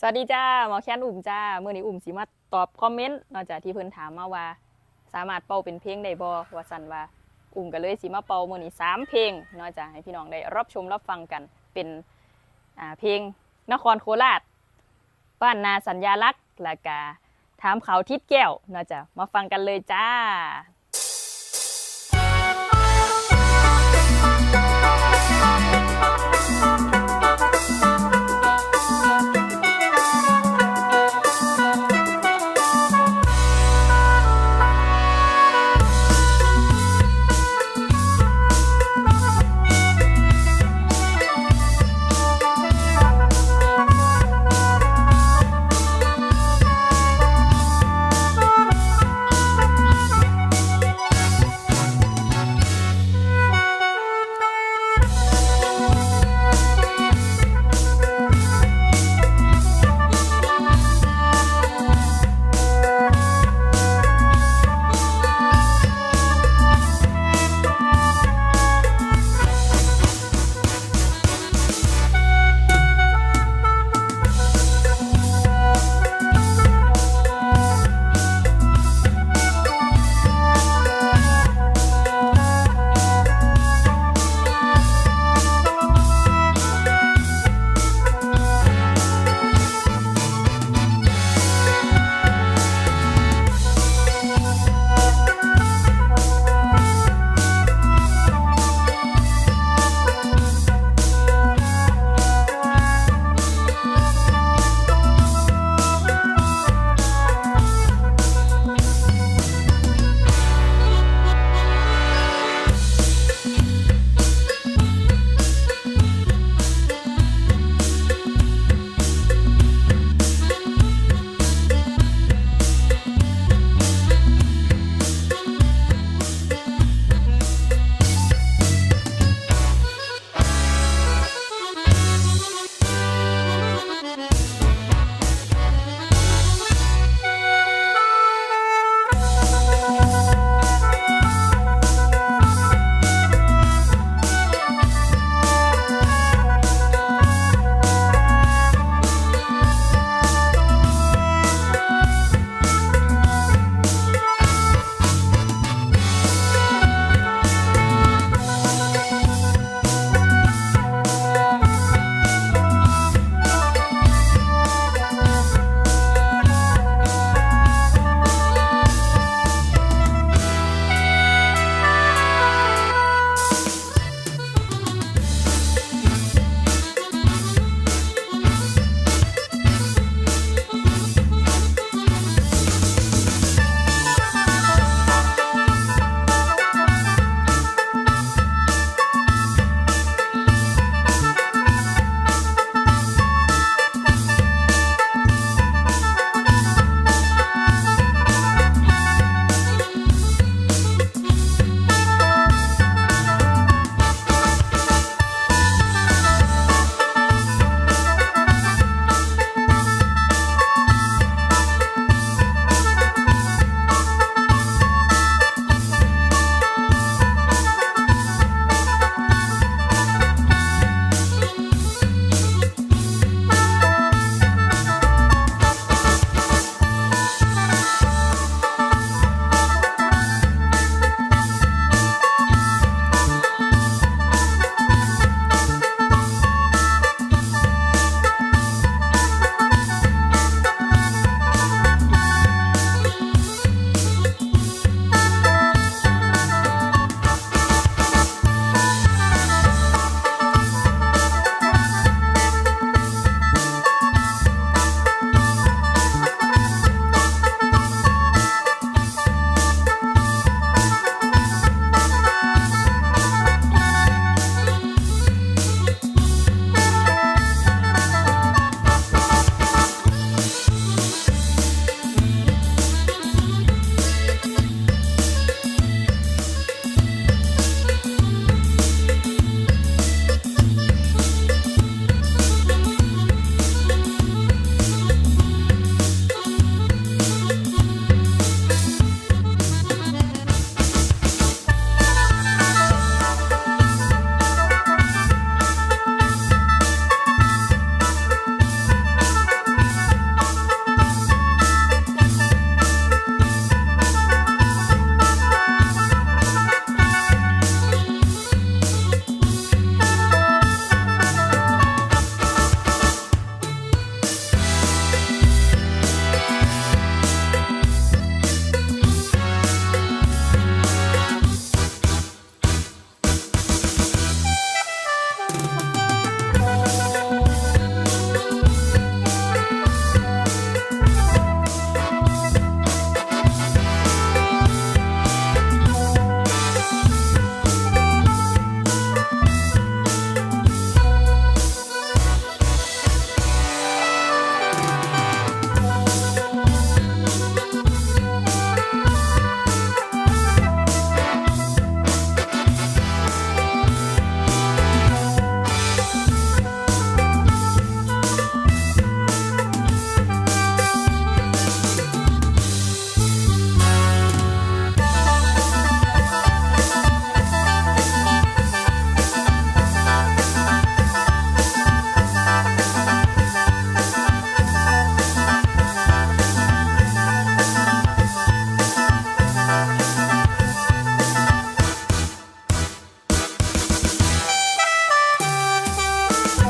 สวัสดีจ้าหมอแค้นอุ่มจ้าเมื่อนี้อุ่มสิมาตอบคอมเมนต์นอกจากที่เพิ่นถามมาว่า สามารถเป่าเป็นเพลงได้บ่ว่าสันว่าอุ่มก็เลยสิมาเป่าเมื่อนี้สามเพลงนอกจากให้พี่น้องได้รับชมรับฟังกันเป็นอ่าเพลงนครโคราชบ้านนาสัญญาลักษณ์และกาถามเขาวทิดแก้วนอกจากมาฟังกันเลยจ้า Bye.